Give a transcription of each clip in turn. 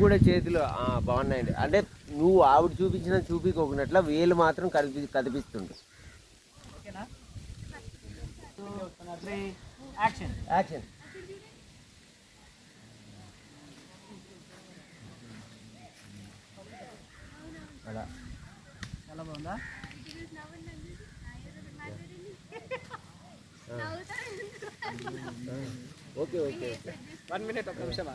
కూడా చేతులు ఆ, బాగున్నాయండి. అంటే నువ్వు ఆవిడ చూపించిన చూపించుకోకున్నట్ల వేలు మాత్రం కదిపి యాక్షన్. అలా. చాలా బాగుందా? Okay okay okay. One minute ఒక నిమిషమా?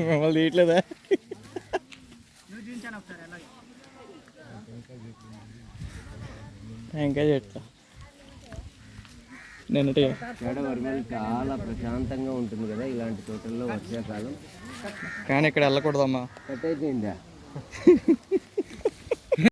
మమ్మల్ని తీయట్లేదా? టెంకాయ చెట్టు నిన్నటి చాలా ప్రశాంతంగా ఉంటుంది కదా ఇలాంటి తోటల్లో వర్షాకాలం. కానీ ఇక్కడ వెళ్ళకూడదమ్మా. కట్ అయిపోయిందా?